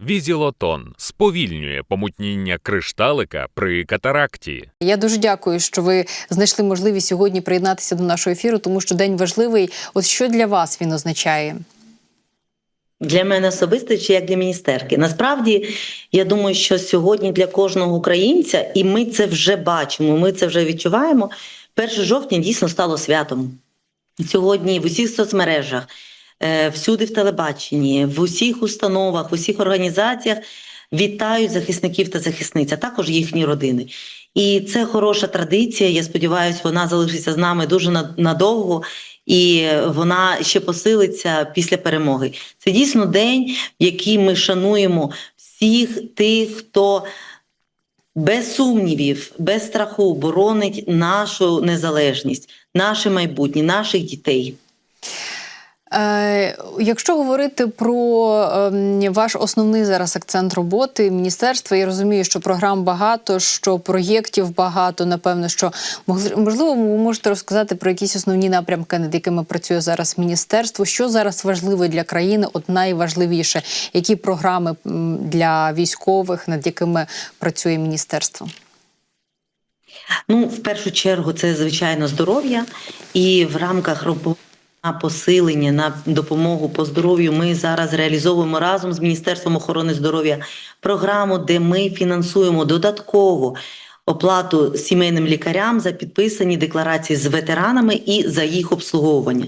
Візілотон сповільнює помутніння кришталика при катаракті. Я дуже дякую, що ви знайшли можливість сьогодні приєднатися до нашого ефіру, тому що день важливий. От що для вас він означає? Для мене особисто чи як для міністерки. Насправді, я думаю, що сьогодні для кожного українця, і ми це вже бачимо, ми це вже відчуваємо. 1 жовтня дійсно стало святом. Сьогодні в усіх соцмережах, всюди в телебаченні, в усіх установах, в усіх організаціях вітають захисників та захисниць, а також їхні родини. І це хороша традиція. Я сподіваюся, вона залишиться з нами дуже надовго, і вона ще посилиться після перемоги. Це дійсно день, в який ми шануємо всіх тих, хто без сумнівів, без страху боронить нашу незалежність, наше майбутнє, наших дітей. Е, якщо говорити про ем, ваш основний зараз акцент роботи міністерства, я розумію, що програм багато, що проєктів багато. Напевно, що можливо, ви можете розказати про якісь основні напрямки, над якими працює зараз міністерство. Що зараз важливо для країни? От найважливіше, які програми для військових, над якими працює міністерство? Ну, в першу чергу, це звичайно здоров'я, і в рамках роботи на посилення на допомогу по здоров'ю ми зараз реалізовуємо разом з Міністерством охорони здоров'я програму, де ми фінансуємо додатково оплату сімейним лікарям за підписані декларації з ветеранами і за їх обслуговування.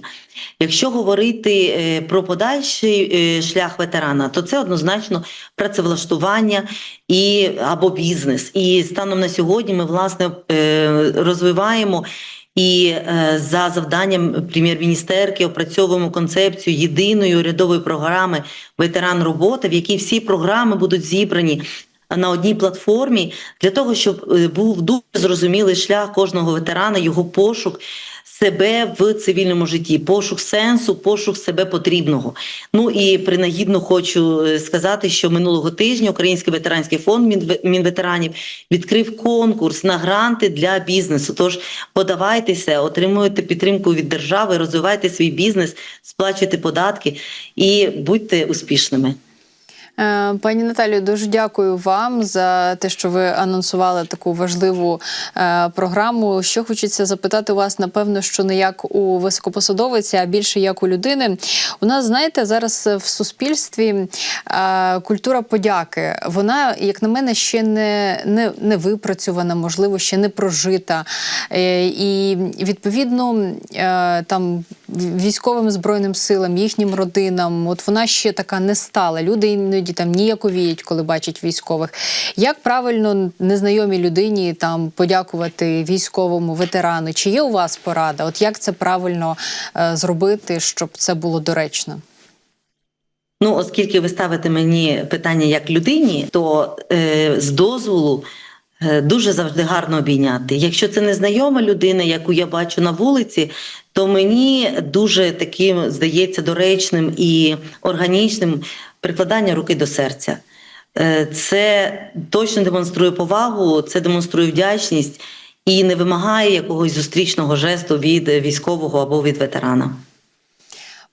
Якщо говорити е, про подальший е, шлях ветерана, то це однозначно працевлаштування і або бізнес. І станом на сьогодні ми власне е, розвиваємо. І е, за завданням прем'єр-міністерки опрацьовуємо концепцію єдиної урядової програми ветеран роботи, в якій всі програми будуть зібрані на одній платформі для того, щоб е, був дуже зрозумілий шлях кожного ветерана, його пошук себе в цивільному житті, пошук сенсу, пошук себе потрібного. Ну і принагідно хочу е, сказати, що минулого тижня Український ветеранський фонд Мінве- Мінветеранів відкрив конкурс на гранти для бізнесу. Тож подавайтеся, отримуйте підтримку від держави, розвивайте свій бізнес, сплачуйте податки і будьте успішними. Е, Пані Наталію, дуже дякую вам за те, що ви анонсували таку важливу е, програму. Що хочеться запитати у вас, напевно, що не як у високопосадовиці, а більше як у людини. У нас, знаєте, зараз в суспільстві е, культура подяки. Вона, як на мене, ще не, не, не випрацьована, можливо, ще не прожита. І відповідно там військовим збройним силам, їхнім родинам, от вона ще така не стала. Люди іноді там ніяковіють, коли бачать військових. Як правильно незнайомій людині там подякувати військовому ветерану? Чи є у вас порада? От як це правильно е, зробити, щоб це було доречно? Ну, оскільки ви ставите мені питання як людині, то е, з дозволу дуже завжди гарно обійняти. Якщо це незнайома людина, яку я бачу на вулиці, то мені дуже таким здається доречним і органічним прикладання руки до серця. Е, Це точно демонструє повагу, це демонструє вдячність і не вимагає якогось зустрічного жесту від військового або від ветерана.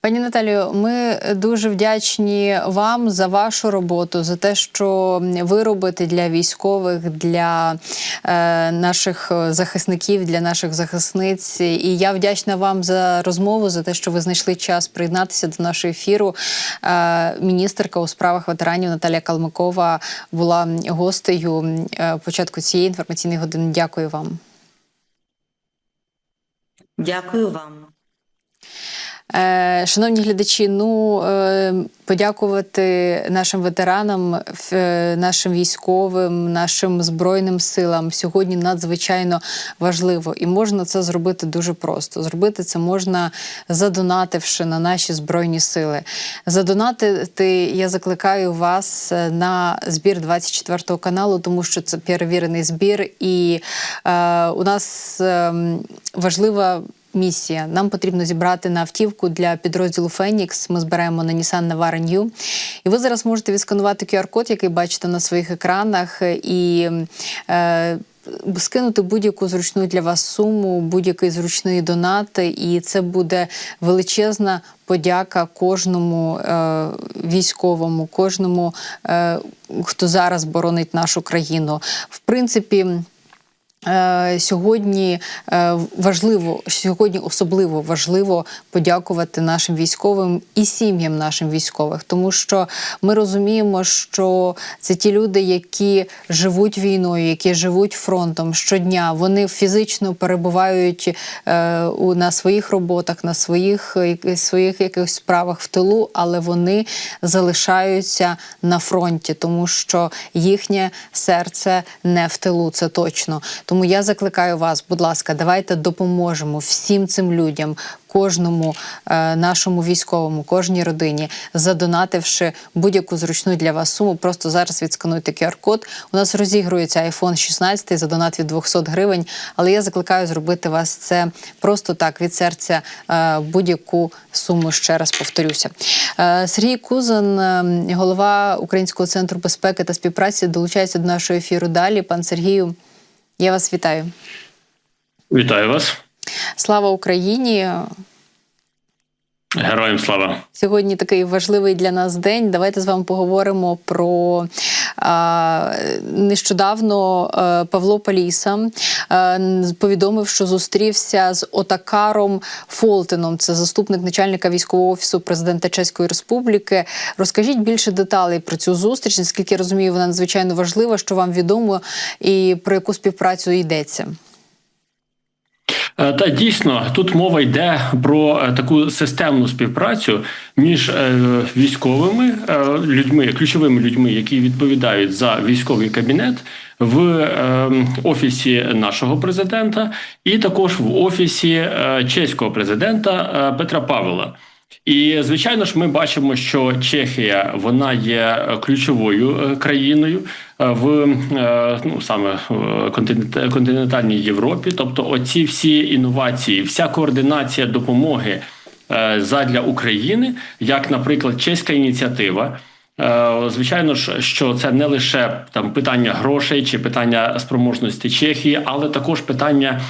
Пані Наталію, ми дуже вдячні вам за вашу роботу, за те, що ви робите для військових, для е, наших захисників, для наших захисниць. І я вдячна вам за розмову, за те, що ви знайшли час приєднатися до нашого ефіру. Е, міністерка у справах ветеранів Наталія Калмикова була гостею е, початку цієї інформаційної години. Дякую вам. Дякую вам. Е, Шановні глядачі, ну е, подякувати нашим ветеранам, е, нашим військовим, нашим збройним силам сьогодні надзвичайно важливо, і можна це зробити дуже просто. Зробити це можна задонативши на наші збройні сили. Задонатити я закликаю вас на збір 24 каналу, тому що це перевірений збір, і е, у нас е, важлива місія. Нам потрібно зібрати на автівку для підрозділу Фенікс. Ми збираємо на Nissan Navara New. І ви зараз можете відсканувати QR-код, який бачите на своїх екранах, і е, скинути будь-яку зручну для вас суму, будь-який зручний донат, і це буде величезна подяка кожному е, військовому, кожному, е, хто зараз боронить нашу країну. В принципі. Е, Сьогодні е, важливо, сьогодні особливо важливо подякувати нашим військовим і сім'ям нашим військових, тому що ми розуміємо, що це ті люди, які живуть війною, які живуть фронтом щодня. Вони фізично перебувають е, на своїх роботах, на своїх своїх якихось справах в тилу, але вони залишаються на фронті, тому що їхнє серце не в тилу, це точно. Тому я закликаю вас, будь ласка, давайте допоможемо всім цим людям, кожному е, нашому військовому, кожній родині, задонативши будь-яку зручну для вас суму. Просто зараз відскануйте QR-код. У нас розігрується iPhone 16 за донат від 200 гривень. Але я закликаю зробити вас це просто так від серця е, будь-яку суму. Ще раз повторюся. Е, Сергій Кузан, е, голова Українського центру безпеки та співпраці, долучається до нашого ефіру. Далі, пан Сергію. Я вас вітаю. Вітаю вас. Слава Україні! Героям слава. Сьогодні такий важливий для нас день. Давайте з вами поговоримо про а, нещодавно а, Павло Паліса а, повідомив, що зустрівся з Отакаром Фолтеном. Це заступник начальника військового офісу президента Чеської Республіки. Розкажіть більше деталей про цю зустріч. Наскільки я розумію, вона надзвичайно важлива, що вам відомо, і про яку співпрацю йдеться. Е, Та дійсно тут мова йде про е, таку системну співпрацю між е, військовими людьми, ключовими людьми, які відповідають за військовий кабінет в офісі нашого президента, і також в офісі чеського президента Петра Павела. І звичайно ж, ми бачимо, що Чехія вона є ключовою країною в ну саме в континентальній Європі. Тобто, оці всі інновації, вся координація допомоги задля України, як, наприклад, чеська ініціатива. Звичайно ж, що це не лише там питання грошей чи питання спроможності Чехії, але також питання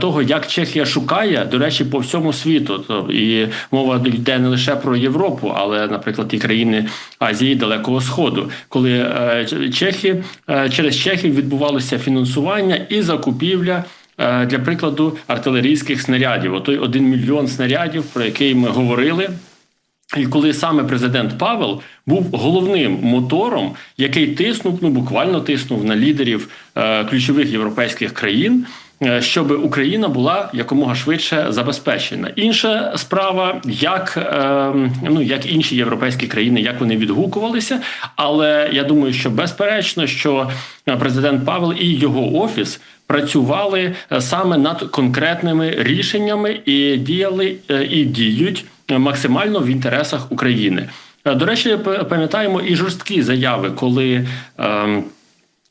того, як Чехія шукає, до речі, по всьому світу. І мова йде не лише про Європу, але, наприклад, і країни Азії Далекого Сходу, коли Чехи через Чехів відбувалося фінансування і закупівля. Для прикладу артилерійських снарядів, отой один мільйон снарядів, про який ми говорили. І коли саме президент Павел був головним мотором, який тиснув, ну буквально тиснув на лідерів е, ключових європейських країн, е, щоб Україна була якомога швидше забезпечена. Інша справа, як е, ну як інші європейські країни, як вони відгукувалися. Але я думаю, що безперечно, що президент Павел і його офіс. Працювали саме над конкретними рішеннями і діяли і діють максимально в інтересах України. До речі, пам'ятаємо і жорсткі заяви, коли. Е,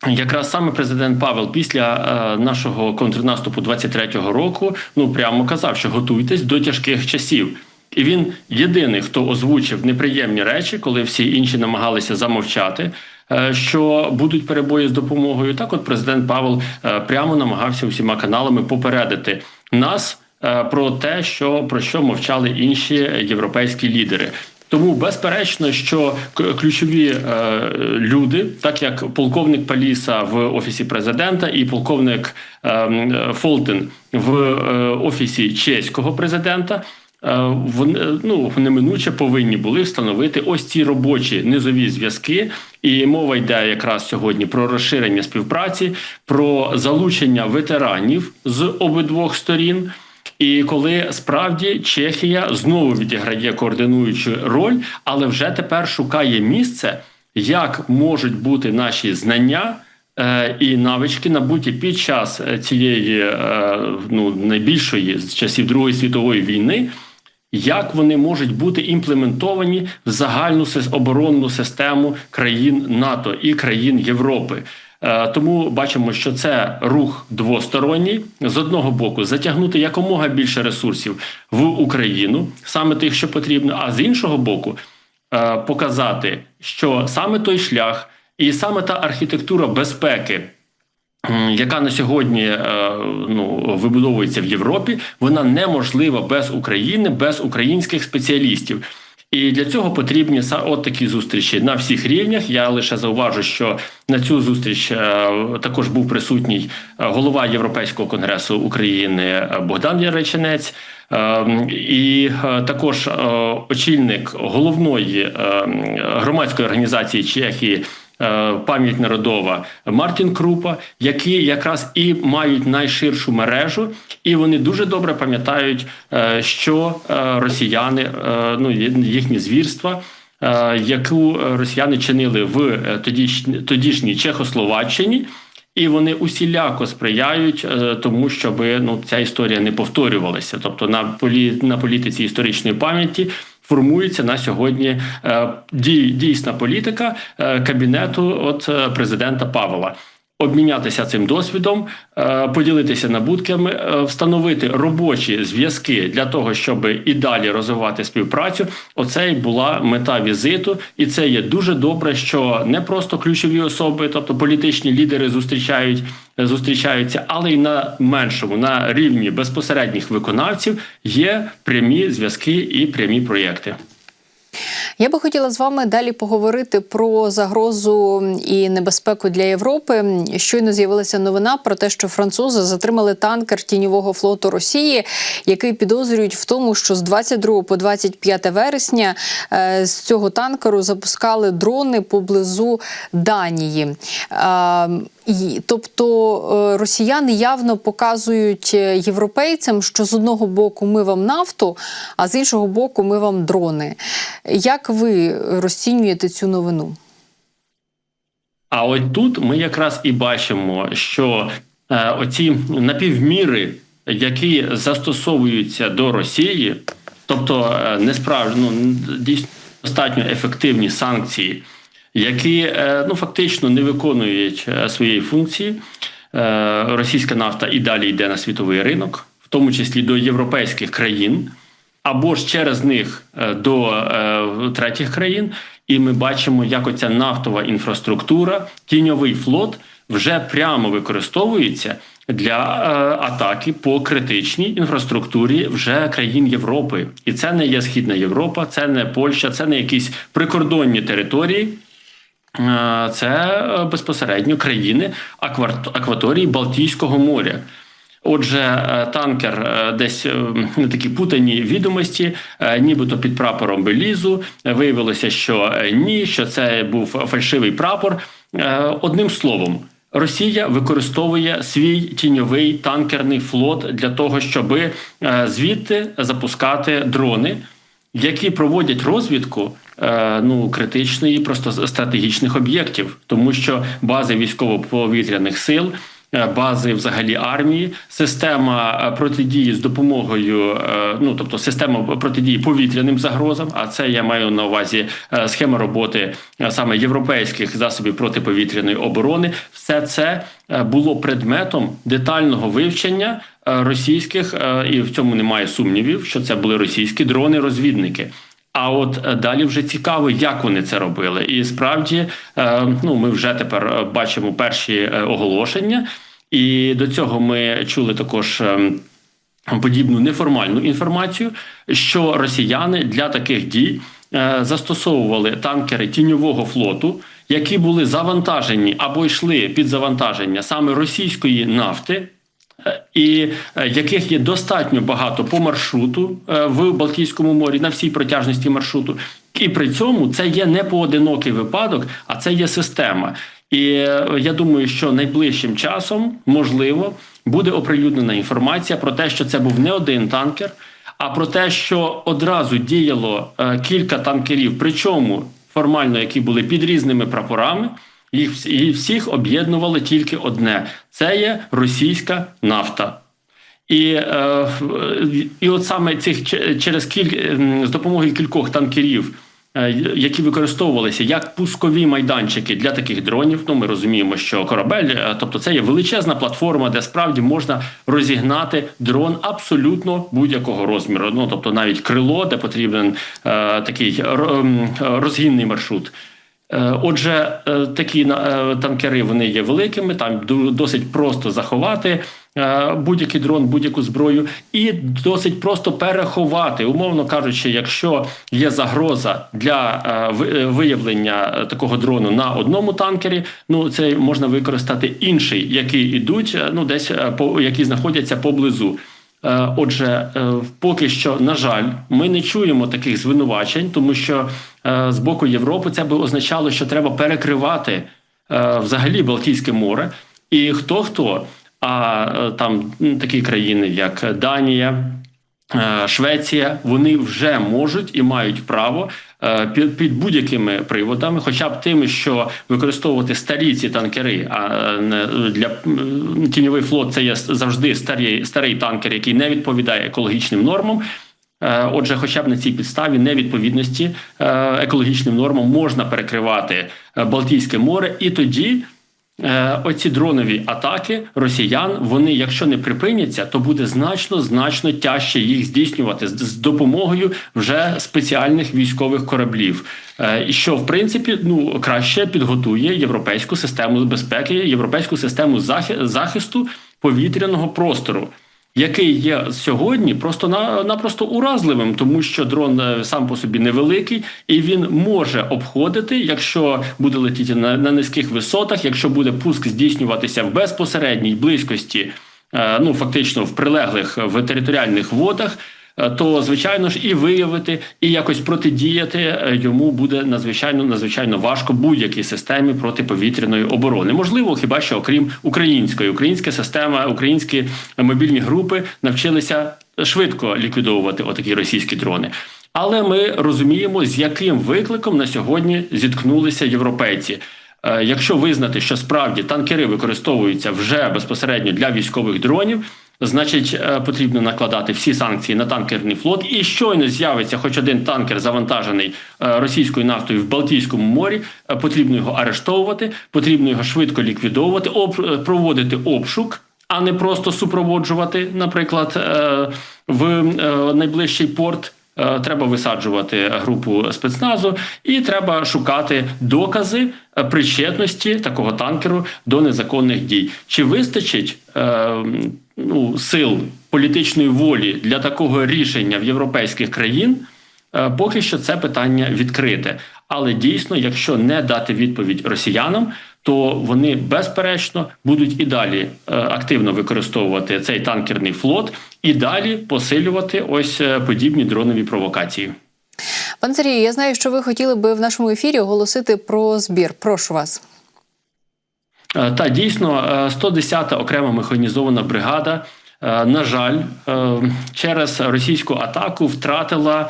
Якраз саме президент Павел після е, нашого контрнаступу 23-го року ну прямо казав, що готуйтесь до тяжких часів, і він єдиний, хто озвучив неприємні речі, коли всі інші намагалися замовчати, е, що будуть перебої з допомогою. Так, от президент Павел е, прямо намагався усіма каналами попередити нас. Е, про те, що про що мовчали інші європейські лідери. Тому безперечно, що ключові е, люди, так як полковник Паліса в офісі президента і полковник е, Фолтен в е, офісі чеського президента. Е, вони ну неминуче повинні були встановити ось ці робочі низові зв'язки, і мова йде якраз сьогодні про розширення співпраці, про залучення ветеранів з обидвох сторін. І коли справді Чехія знову відіграє координуючу роль, але вже тепер шукає місце, як можуть бути наші знання. Е, і навички набуті під час цієї е, ну найбільшої з часів Другої світової війни, як вони можуть бути імплементовані в загальну оборонну систему країн НАТО і країн Європи. Е, тому бачимо, що це рух двосторонній з одного боку затягнути якомога більше ресурсів в Україну, саме тих, що потрібно, а з іншого боку, е, показати, що саме той шлях і саме та архітектура безпеки. яка на сьогодні е, ну, вибудовується в Європі, вона неможлива без України, без українських спеціалістів. І для цього потрібні от такі зустрічі на всіх рівнях. Я лише зауважу, що на цю зустріч е, також був присутній е, голова Європейського конгресу України Богдан Яреченець. Е, І е, також очільник головної громадської організації Чехії пам'ять народова Мартін Крупа, які якраз і мають найширшу мережу, і вони дуже добре пам'ятають, е, що е, росіяни, е, ну їхні звірства. е, Яку росіяни чинили в е, тодішній, Чехословаччині, і вони усіляко сприяють е, тому, щоб ну ця історія не повторювалася. Тобто на полі на політиці історичної пам'яті формується на сьогодні е, дій, дійсна політика е, кабінету от е, президента Павла. Обмінятися цим досвідом, е, поділитися набутками, е, встановити робочі зв'язки для того, щоб і далі розвивати співпрацю. Оце і була мета візиту, і це є дуже добре, що не просто ключові особи, тобто політичні лідери, зустрічають зустрічаються, але й на меншому, на рівні безпосередніх виконавців є прямі зв'язки і прямі проєкти. Я би хотіла з вами далі поговорити про загрозу і небезпеку для Європи. Щойно з'явилася новина про те, що французи затримали танкер тіньового флоту Росії, який підозрюють в тому, що з 22 по 25 вересня е, з цього танкеру запускали дрони поблизу Данії. Е, і, тобто е, росіяни явно показують європейцям, що з одного боку ми вам нафту, а з іншого боку ми вам дрони. Як ви розцінюєте цю новину? А от тут ми якраз і бачимо, що е, оці напівміри, які застосовуються до Росії, тобто е, не ну, дійсно достатньо ефективні санкції, які е, ну фактично не виконують е, своєї функції. Е, Російська нафта і далі йде на світовий ринок, в тому числі до європейських країн, або ж через них е, до е, третіх країн. І ми бачимо, як оця нафтова інфраструктура, тіньовий флот вже прямо використовується для е, атаки по критичній інфраструктурі вже країн Європи. І це не є Східна Європа, це не Польща, це не якісь прикордонні території. Це безпосередньо країни акваторії Балтійського моря. Отже, е, танкер е, десь е, на такі путані відомості, нібито під прапором Белізу. Виявилося, що ні, що це був фальшивий прапор. Одним словом, Росія використовує свій тіньовий танкерний флот для того, щоб звідти запускати дрони, які проводять розвідку ну критичної, просто стратегічних об'єктів, тому що бази військово-повітряних сил. Е, Бази взагалі армії, система е, протидії з допомогою, е, ну тобто система протидії повітряним загрозам. А це я маю на увазі схема роботи саме європейських засобів протиповітряної оборони. Все це було предметом детального вивчення російських, і в цьому немає сумнівів, що це були російські дрони-розвідники. А от е, далі вже цікаво, як вони це робили. І справді, е, ну ми вже тепер е, бачимо перші оголошення, і до цього ми чули також. Подібну неформальну інформацію, що росіяни для таких дій застосовували танкери тіньового флоту, які були завантажені або йшли під завантаження саме російської нафти, і е, яких є достатньо багато по маршруту е, в Балтійському морі на всій протяжності маршруту. І при цьому це є не поодинокий випадок, а це є система. І е, я думаю, що найближчим часом можливо буде оприлюднена інформація про те, що це був не один танкер, а про те, що одразу діяло кілька танкерів, причому формально, які були під різними прапорами. Їх і всіх об'єднувало тільки одне: це є російська нафта. І, е, і от саме цих через кіль з допомогою кількох танкерів, е, які використовувалися як пускові майданчики для таких дронів. Ну, ми розуміємо, що корабель, е, тобто це є величезна платформа, де справді можна розігнати дрон абсолютно будь-якого розміру. Ну тобто навіть крило, де потрібен е, такий розгінний маршрут. Е, Отже, е, такі е, танкери вони є великими, там досить просто заховати будь-який дрон, будь-яку зброю, і досить просто переховати. Умовно кажучи, якщо є загроза для ви- виявлення такого дрону на одному танкері, ну це можна використати інший, які йдуть, ну десь по які знаходяться поблизу. Е, Отже, е, поки що, на жаль, ми не чуємо таких звинувачень, тому що е, з боку Європи це би означало, що треба перекривати взагалі Балтійське море. І хто хто, а там такі країни, як Данія, Швеція, вони вже можуть і мають право під, під будь-якими приводами, хоча б тими, що використовувати старі ці танкери, а е, не для тіньовий флот це є завжди старий, старий танкер, який не відповідає екологічним нормам. Е, Отже, хоча б на цій підставі невідповідності е, екологічним нормам можна перекривати е, Балтійське море, і тоді е, оці дронові атаки росіян, вони, якщо не припиняться, то буде значно значно тяжче їх здійснювати з, допомогою вже спеціальних військових кораблів. Е, що в принципі ну краще підготує європейську систему безпеки, європейську систему захи- захисту повітряного простору який є сьогодні просто на напросто уразливим, тому що дрон е, сам по собі невеликий, і він може обходити, якщо буде летіти на, на низьких висотах, якщо буде пуск здійснюватися в безпосередній близькості, е, ну фактично в прилеглих в територіальних водах. Е, То звичайно ж і виявити, і якось протидіяти е, йому буде надзвичайно надзвичайно важко будь-якій системі протиповітряної оборони. Можливо, хіба що окрім української, українська система, українські мобільні групи навчилися швидко ліквідовувати отакі російські дрони. Але ми розуміємо, з яким викликом на сьогодні зіткнулися європейці. Е, Якщо визнати, що справді танкери використовуються вже безпосередньо для військових дронів, значить е, потрібно накладати всі санкції на танкерний флот. І щойно з'явиться хоч один танкер, завантажений е, російською нафтою в Балтійському морі, е, потрібно його арештовувати, потрібно його швидко ліквідовувати, проводити обшук. А не просто супроводжувати, наприклад, в найближчий порт Треба висаджувати групу спецназу, і треба шукати докази е, причетності такого танкеру до незаконних дій. Чи вистачить е, ну, сил політичної волі для такого рішення в європейських країн? Е, Поки що це питання відкрите. Але дійсно, якщо не дати відповідь росіянам, то вони безперечно будуть і далі е, активно використовувати цей танкерний флот і далі посилювати ось е, подібні дронові провокації. Пан Сергій, я знаю, що ви хотіли би в нашому ефірі оголосити про збір. Прошу вас. Е, Та дійсно, е, 110-та окрема механізована бригада. На жаль, через російську атаку втратила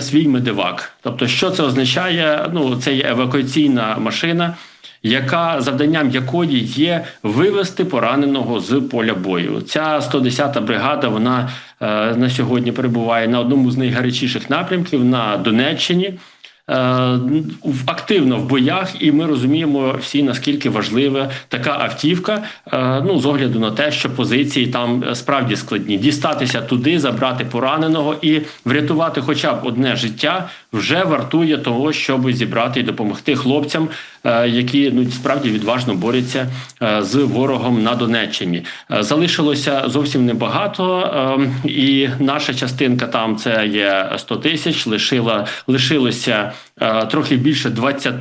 свій медивак. Тобто, що це означає? Ну, це є евакуаційна машина, яка завданням якої є вивести пораненого з поля бою. Ця 110-та бригада вона е, на сьогодні перебуває на одному з найгарячіших напрямків на Донеччині. Е, активно в боях, і ми розуміємо всі наскільки важлива така автівка. е, Ну з огляду на те, що позиції там е, справді складні. Дістатися туди, забрати пораненого і врятувати, хоча б одне життя, вже вартує того, щоб зібрати і допомогти хлопцям, які ну справді відважно борються е, з ворогом на Донеччині. Е, Залишилося зовсім небагато, е, і наша частинка там це є 100 тисяч. Лишила лишилося е, трохи більше 20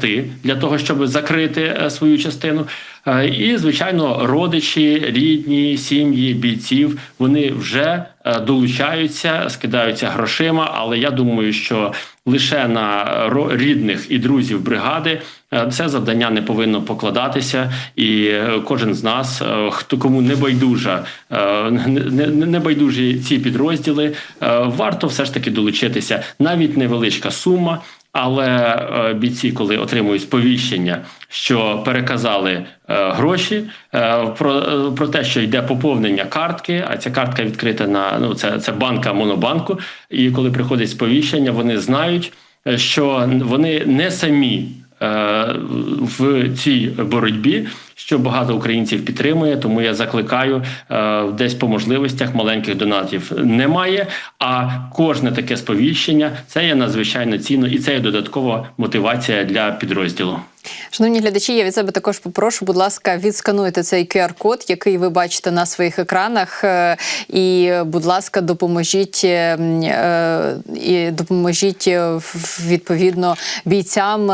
для того, щоб закрити е, свою частину. Е, І, звичайно, родичі, рідні, сім'ї бійців вони вже е, долучаються, скидаються грошима. Але я думаю, що лише на ро- рідних і друзів бригади е, це завдання не повинно покладатися, і е, кожен з нас, е, хто кому не байдужа, е, не, байдужі ці підрозділи, е, варто все ж таки долучитися. Навіть невеличка сума. Але е, бійці, коли отримують сповіщення, що переказали е, гроші е, про, про те, що йде поповнення картки, а ця картка відкрита на ну це, це банка монобанку. І коли приходить сповіщення, вони знають, що вони не самі. В цій боротьбі, що багато українців підтримує. Тому я закликаю е, десь по можливостях маленьких донатів немає. А кожне таке сповіщення це є надзвичайно цінно, і це є додаткова мотивація для підрозділу. Шановні глядачі, я від себе також попрошу, будь ласка, відскануйте цей QR-код, який ви бачите на своїх екранах. е, І, будь ласка, допоможіть е, е, і допоможіть відповідно бійцям.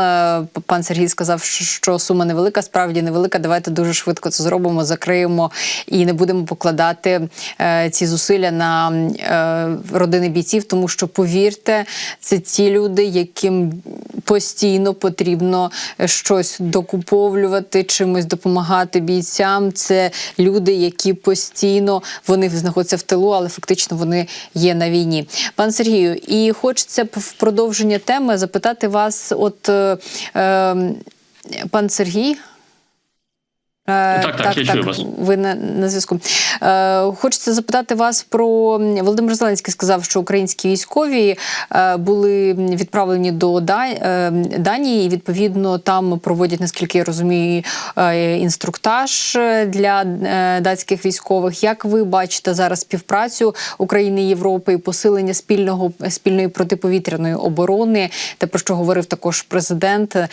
Пан Сергій сказав, що- сума невелика, справді невелика. Давайте дуже швидко це зробимо, закриємо і не будемо покладати ці зусилля на родини бійців, тому що повірте, це ті люди, яким постійно потрібно щось докуповлювати, чимось допомагати бійцям. Це люди, які постійно вони знаходяться в тилу, але фактично вони є на війні. Пан Сергію, і хочеться в продовження теми запитати вас, от е, е, пан Сергій. Е, Так, так, я чую вас. Ви на, на зв'язку. Е, хочеться запитати вас про Володимир Зеленський сказав, що українські військові е, були відправлені до е, Данії. і, Відповідно, там проводять, наскільки я розумію, е, інструктаж для е, датських військових. Як ви бачите зараз співпрацю України і Європи і посилення спільного спільної протиповітряної оборони, те про що говорив також президент? Е,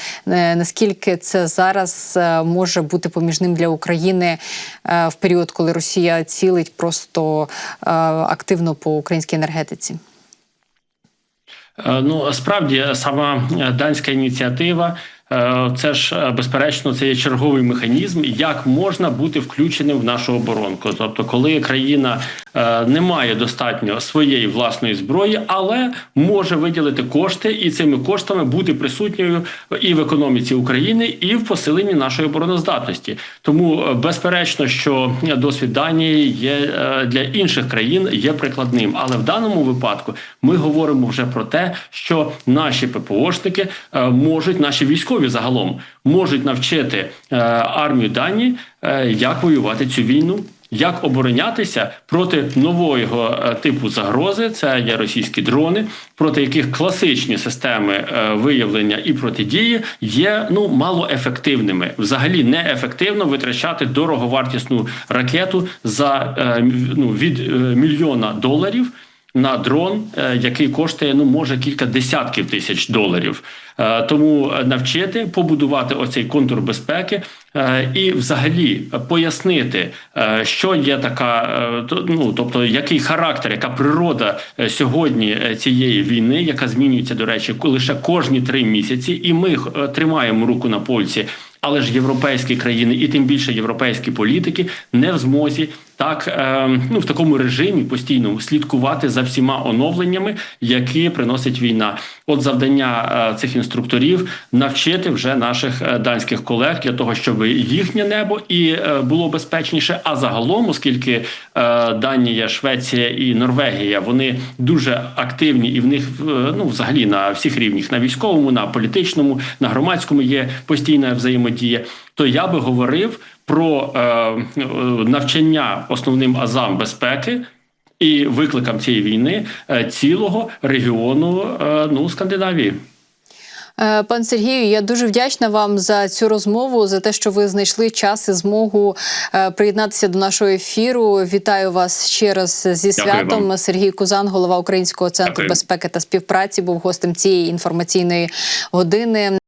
Наскільки це зараз може бути поміжним для України е, в період, коли Росія цілить просто е, активно по українській енергетиці? Е, Ну справді сама данська ініціатива. Е, Це ж е, безперечно це є черговий механізм, як можна бути включеним в нашу оборонку. Тобто, коли країна е, не має достатньо своєї власної зброї, але може виділити кошти і цими коштами бути присутньою і в економіці України, і в посиленні нашої обороноздатності. Тому безперечно, що досвід Данії є для інших країн є прикладним. Але в даному випадку ми говоримо вже про те, що наші ППОшники можуть, наші військові загалом можуть навчити е, армію Данії, е, як воювати цю війну. Як оборонятися проти нового е, типу загрози, це є російські дрони, проти яких класичні системи виявлення і протидії є ну малоефективними. Взагалі неефективно витрачати дороговартісну ракету за ну, від мільйона доларів на дрон, е, який коштує ну може кілька десятків тисяч доларів. Е, Тому е, навчити побудувати оцей контур безпеки і, взагалі, пояснити, що є така, ну тобто який характер, яка природа сьогодні цієї війни, яка змінюється до речі, лише кожні три місяці, і ми тримаємо руку на пульсі. Але ж європейські країни і тим більше європейські політики не в змозі так е, ну в такому режимі постійно слідкувати за всіма оновленнями, які приносить війна. От завдання е, цих інструкторів навчити вже наших е, данських колег для того, щоб їхнє небо і е, було безпечніше. А загалом, оскільки Данія, Швеція і Норвегія вони дуже активні, і в них ну взагалі на всіх рівнях на військовому, на політичному, на громадському є постійна взаємодія. То я би говорив про е, навчання основним азам безпеки і викликам цієї війни е, цілого регіону е, ну Скандинавії. Е, Пан Сергію, я дуже вдячна вам за цю розмову, за те, що ви знайшли час і змогу приєднатися до нашого ефіру. Вітаю вас ще раз зі святом. Сергій Кузан, голова Українського центру Дякую. безпеки та співпраці, був гостем цієї інформаційної години.